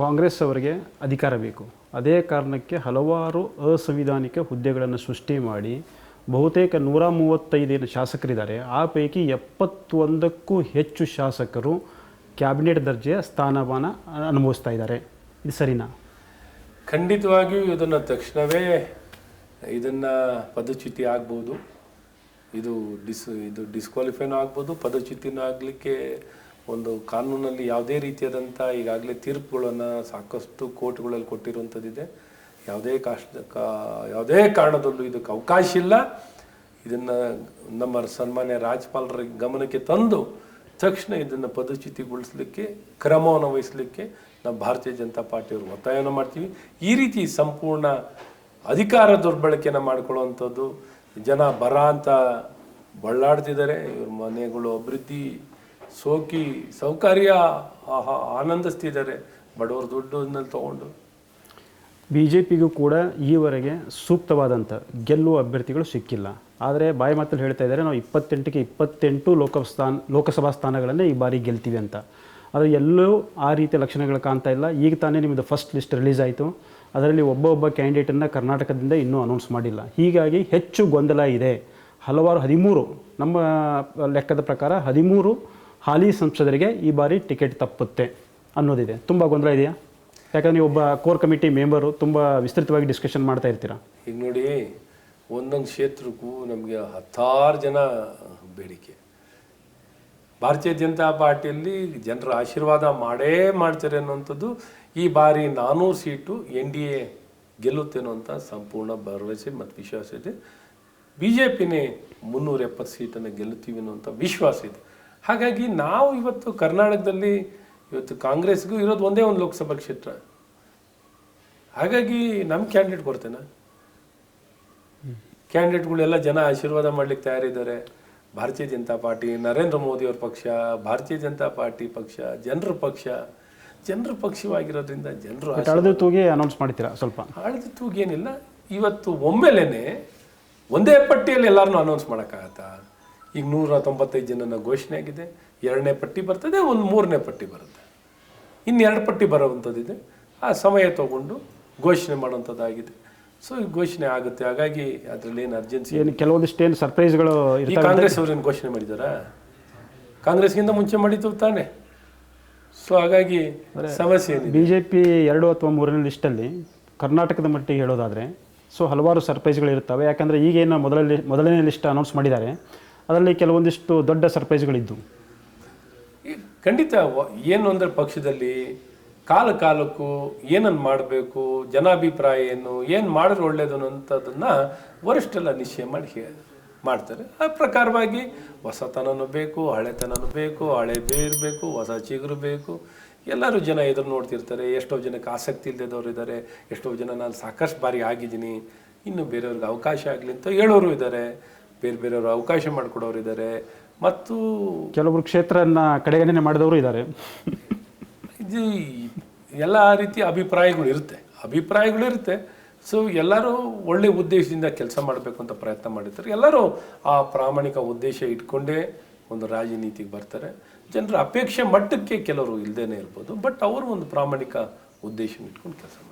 ಕಾಂಗ್ರೆಸ್ ಅವರಿಗೆ ಅಧಿಕಾರ ಬೇಕು. ಅದೇ ಕಾರಣಕ್ಕೆ ಹಲವಾರು ಅಸಂವಿಧಾನಿಕ ಹುದ್ದೆಗಳನ್ನು ಸೃಷ್ಟಿ ಮಾಡಿ ಬಹುತೇಕ ನೂರ ಮೂವತ್ತೈದೇನು ಶಾಸಕರಿದ್ದಾರೆ. ಆ ಪೈಕಿ ಎಪ್ಪತ್ತೊಂದಕ್ಕೂ ಹೆಚ್ಚು ಶಾಸಕರು ಕ್ಯಾಬಿನೆಟ್ ದರ್ಜೆಯ ಸ್ಥಾನಮಾನ ಅನುಭವಿಸ್ತಾ ಇದ್ದಾರೆ. ಇದು ಸರಿನಾ? ಖಂಡಿತವಾಗಿಯೂ ಇದನ್ನು ತಕ್ಷಣವೇ ಇದನ್ನು ಪದಚ್ಯುತಿ ಆಗ್ಬೋದು. ಇದು ಡಿಸ್, ಇದು ಡಿಸ್ಕ್ವಾಲಿಫೈನೂ ಆಗ್ಬೋದು. ಪದಚ್ಯುತಿನೂ ಆಗಲಿಕ್ಕೆ ಒಂದು ಕಾನೂನಲ್ಲಿ ಯಾವುದೇ ರೀತಿಯಾದಂಥ ಈಗಾಗಲೇ ತೀರ್ಪುಗಳನ್ನು ಸಾಕಷ್ಟು ಕೋರ್ಟ್ಗಳಲ್ಲಿ ಕೊಟ್ಟಿರುವಂಥದ್ದಿದೆ. ಯಾವುದೇ ಕಾಷ್ಟ ಕಾ, ಯಾವುದೇ ಕಾರಣದಲ್ಲೂ ಇದಕ್ಕೆ ಅವಕಾಶ ಇಲ್ಲ. ಇದನ್ನು ನಮ್ಮ ಸನ್ಮಾನ್ಯ ರಾಜ್ಯಪಾಲರ ಗಮನಕ್ಕೆ ತಂದು ತಕ್ಷಣ ಇದನ್ನು ಪದಚ್ಯುತಿಗೊಳಿಸಲಿಕ್ಕೆ ಕ್ರಮವನ್ನು ವಹಿಸಲಿಕ್ಕೆ ನಾವು ಭಾರತೀಯ ಜನತಾ ಪಾರ್ಟಿಯವರು ಒತ್ತಾಯವನ್ನು ಮಾಡ್ತೀವಿ. ಈ ರೀತಿ ಸಂಪೂರ್ಣ ಅಧಿಕಾರ ದುರ್ಬಳಕೆಯನ್ನು ಮಾಡ್ಕೊಳ್ಳುವಂಥದ್ದು ಜನ ಬರ ಅಂತ ಬಳ್ಳಾಡ್ತಿದ್ದಾರೆ. ಇವ್ರ ಮನೆಗಳು ಅಭಿವೃದ್ಧಿ ಸೋಕಿ ಸೌಕರ್ಯ ಆನಂದಿಸ್ತಿದ್ದಾರೆ ಬಡವರು ದುಡ್ಡನ್ನಲ್ಲಿ ತಗೊಂಡು. ಬಿ ಜೆ ಪಿಗೂ ಕೂಡ ಈವರೆಗೆ ಸೂಕ್ತವಾದಂಥ ಗೆಲ್ಲುವ ಅಭ್ಯರ್ಥಿಗಳು ಸಿಕ್ಕಿಲ್ಲ. ಆದರೆ ಬಾಯಿ ಮಾತಲ್ಲಿ ಹೇಳ್ತಾ ಇದ್ದಾರೆ, ನಾವು ಇಪ್ಪತ್ತೆಂಟಕ್ಕೆ ಇಪ್ಪತ್ತೆಂಟು ಲೋಕಸ್ಥಾನ ಸ್ಥಾನ, ಲೋಕಸಭಾ ಸ್ಥಾನಗಳನ್ನೇ ಈ ಬಾರಿ ಗೆಲ್ತೀವಿ ಅಂತ. ಆದರೆ ಎಲ್ಲೂ ಆ ರೀತಿಯ ಲಕ್ಷಣಗಳು ಕಾಣ್ತಾ ಇಲ್ಲ. ಈಗ ತಾನೇ ನಿಮ್ಮದು ಫಸ್ಟ್ ಲಿಸ್ಟ್ ರಿಲೀಸ್ ಆಯಿತು. ಅದರಲ್ಲಿ ಒಬ್ಬ ಒಬ್ಬ ಕ್ಯಾಂಡಿಡೇಟನ್ನು ಕರ್ನಾಟಕದಿಂದ ಇನ್ನೂ ಅನೌನ್ಸ್ ಮಾಡಿಲ್ಲ. ಹೀಗಾಗಿ ಹೆಚ್ಚು ಗೊಂದಲ ಇದೆ. ಹಲವಾರು ಹದಿಮೂರು ನಮ್ಮ ಲೆಕ್ಕದ ಪ್ರಕಾರ ಹದಿಮೂರು ಹಾಲಿ ಸಂಸದರಿಗೆ ಈ ಬಾರಿ ಟಿಕೆಟ್ ತಪ್ಪುತ್ತೆ ಅನ್ನೋದಿದೆ. ತುಂಬ ಗೊಂದಲ ಇದೆಯಾ? ಯಾಕಂದ್ರೆ ನೀವು ಒಬ್ಬ ಕೋರ್ ಕಮಿಟಿ ಮೆಂಬರು, ತುಂಬ ವಿಸ್ತೃತವಾಗಿ ಡಿಸ್ಕಷನ್ ಮಾಡ್ತಾ ಇರ್ತೀರಾ? ಈಗ ನೋಡಿ, ಒಂದೊಂದು ಕ್ಷೇತ್ರಕ್ಕೂ ನಮಗೆ ಹತ್ತಾರು ಜನ ಬೇಡಿಕೆ. ಭಾರತೀಯ ಜನತಾ ಪಾರ್ಟಿಯಲ್ಲಿ ಜನರ ಆಶೀರ್ವಾದ ಮಾಡೇ ಮಾಡ್ತಾರೆ ಅನ್ನುವಂಥದ್ದು, ಈ ಬಾರಿ ನಾನ್ನೂರು ಸೀಟು ಎನ್ ಡಿ ಎ ಗೆಲ್ಲುತ್ತೆ ಅನ್ನುವಂಥ ಸಂಪೂರ್ಣ ಭರವಸೆ ಮತ್ತು ವಿಶ್ವಾಸ ಇದೆ. ಬಿ ಜೆ ಪಿನೇ ಮುನ್ನೂರ ಎಪ್ಪತ್ತು ಸೀಟನ್ನು ಗೆಲ್ಲುತ್ತೀವಿ ಅನ್ನುವಂಥ ವಿಶ್ವಾಸ ಇದೆ. ಹಾಗಾಗಿ ನಾವು ಇವತ್ತು ಕರ್ನಾಟಕದಲ್ಲಿ ಇವತ್ತು ಕಾಂಗ್ರೆಸ್ಗೂ ಇರೋದು ಒಂದೇ ಒಂದು ಲೋಕಸಭಾ ಕ್ಷೇತ್ರ. ಹಾಗಾಗಿ ನಮ್ಮ ಕ್ಯಾಂಡಿಡೇಟ್ ಕೊಡ್ತೇನೆ. ಕ್ಯಾಂಡಿಡೇಟ್ಗಳೆಲ್ಲ ಜನ ಆಶೀರ್ವಾದ ಮಾಡ್ಲಿಕ್ಕೆ ತಯಾರಿದ್ದಾರೆ. ಭಾರತೀಯ ಜನತಾ ಪಾರ್ಟಿ ನರೇಂದ್ರ ಮೋದಿ ಅವ್ರ ಪಕ್ಷ ಭಾರತೀಯ ಜನತಾ ಪಾರ್ಟಿ ಪಕ್ಷ ಜನರ ಪಕ್ಷ ಜನರ ಪಕ್ಷವಾಗಿರೋದ್ರಿಂದ ಜನರು ತೂಗಿ ಅನೌನ್ಸ್ ಮಾಡ್ತೀರಾ ಸ್ವಲ್ಪ? ಆಳಿದ ತೂಗೇನಿಲ್ಲ. ಇವತ್ತು ಒಮ್ಮೆಲೇನೆ ಒಂದೇ ಪಟ್ಟಿಯಲ್ಲಿ ಎಲ್ಲರನ್ನೂ ಅನೌನ್ಸ್ ಮಾಡೋಕ್ಕಾಗತ್ತಾ? ಈಗ ನೂರ ತೊಂಬತ್ತೈದು ಜನನ ಘೋಷಣೆ ಆಗಿದೆ. ಎರಡನೇ ಪಟ್ಟಿ ಬರ್ತದೆ ಒಂದು ಮೂರನೇ ಪಟ್ಟಿ ಬರುತ್ತೆ. ಇನ್ನು ಎರಡು ಪಟ್ಟಿ ಬರೋವಂಥದ್ದಿದೆ. ಆ ಸಮಯ ತಗೊಂಡು ಘೋಷಣೆ ಮಾಡುವಂಥದ್ದಾಗಿದೆ. ಸೊ ಈ ಘೋಷಣೆ ಆಗುತ್ತೆ. ಹಾಗಾಗಿ ಅದರಲ್ಲಿ ಏನು ಅರ್ಜೆನ್ಸಿ ಏನು ಕೆಲವೊಂದಿಷ್ಟು ಏನು ಸರ್ಪ್ರೈಸ್ಗಳು ಈ ಕಾಂಗ್ರೆಸ್ ಅವ್ರೇನು ಘೋಷಣೆ ಮಾಡಿದಾರಾ ಕಾಂಗ್ರೆಸ್ಗಿಂತ ಮುಂಚೆ ಮಾಡಿದ್ದು ತಾನೆ. ಸೊ ಹಾಗಾಗಿ ಸಮಸ್ಯೆ ಬಿ ಜೆ ಪಿ ಎರಡು ಅಥವಾ ಮೂರನೇ ಲಿಸ್ಟಲ್ಲಿ ಕರ್ನಾಟಕದ ಮಟ್ಟಿಗೆ ಹೇಳೋದಾದರೆ ಸೊ ಹಲವಾರು ಸರ್ಪ್ರೈಸ್ಗಳು ಇರ್ತವೆ ಯಾಕಂದರೆ ಈಗೇನು ಮೊದಲ ಮೊದಲನೇ ಲಿಸ್ಟ್ ಅನೌನ್ಸ್ ಮಾಡಿದ್ದಾರೆ. ಅದರಲ್ಲಿ ಕೆಲವೊಂದಿಷ್ಟು ದೊಡ್ಡ ಸರ್ಪ್ರೈಸ್ಗಳಿದ್ದು ಈ ಖಂಡಿತ ಏನು ಅಂದರೆ ಪಕ್ಷದಲ್ಲಿ ಕಾಲ ಕಾಲಕ್ಕೂ ಏನನ್ನು ಮಾಡಬೇಕು ಜನಾಭಿಪ್ರಾಯ ಏನು ಏನು ಮಾಡಿದ್ರೆ ಒಳ್ಳೇದು ಅನ್ನೋಂಥದ್ದನ್ನು ವರಿಷ್ಠರೆಲ್ಲ ನಿಶ್ಚಯ ಮಾಡಿ ಹೇ- ಮಾಡ್ತಾರೆ. ಆ ಪ್ರಕಾರವಾಗಿ ಹೊಸತನನೂ ಬೇಕು, ಹಳೆತನನೂ ಬೇಕು, ಹಳೆ ಬೇರು ಬೇಕು, ಹೊಸ ಚಿಗುರು ಬೇಕು. ಎಲ್ಲರೂ ಜನ ಎದುರು ನೋಡ್ತಿರ್ತಾರೆ, ಎಷ್ಟೋ ಜನಕ್ಕೆ ಆಸಕ್ತಿ ಇಲ್ಲದವ್ರು ಇದ್ದಾರೆ, ಎಷ್ಟೋ ಜನ ನಾನು ಸಾಕಷ್ಟು ಬಾರಿ ಆಗಿದ್ದೀನಿ, ಇನ್ನು ಬೇರೆಯವ್ರಿಗೆ ಅವಕಾಶ ಆಗಲಿ ಅಂತ ಹೇಳೋರು ಇದ್ದಾರೆ. ಬೇರೆ ಬೇರೆಯವರು ಅವಕಾಶ ಮಾಡಿಕೊಡೋರು ಇದ್ದಾರೆ. ಮತ್ತು ಕೆಲವರು ಕ್ಷೇತ್ರನ ಕಡೆಗಣನೆ ಮಾಡಿದವರು ಇದ್ದಾರೆ. ಇದು ಎಲ್ಲ ರೀತಿ ಅಭಿಪ್ರಾಯಗಳು ಇರುತ್ತೆ. ಅಭಿಪ್ರಾಯಗಳು ಇರುತ್ತೆ. ಸೊ ಎಲ್ಲರೂ ಒಳ್ಳೆ ಉದ್ದೇಶದಿಂದ ಕೆಲಸ ಮಾಡಬೇಕು ಅಂತ ಪ್ರಯತ್ನ ಮಾಡಿರ್ತಾರೆ. ಎಲ್ಲರೂ ಆ ಪ್ರಾಮಾಣಿಕ ಉದ್ದೇಶ ಇಟ್ಕೊಂಡೇ ಒಂದು ರಾಜನೀತಿಗೆ ಬರ್ತಾರೆ. ಜನರ ಅಪೇಕ್ಷೆ ಮಟ್ಟಕ್ಕೆ ಕೆಲವರು ಇಲ್ಲದೇನೆ ಇರ್ಬೋದು. ಬಟ್ ಅವರು ಒಂದು ಪ್ರಾಮಾಣಿಕ ಉದ್ದೇಶ ಇಟ್ಕೊಂಡು ಕೆಲಸ ಮಾಡ್ತಾರೆ.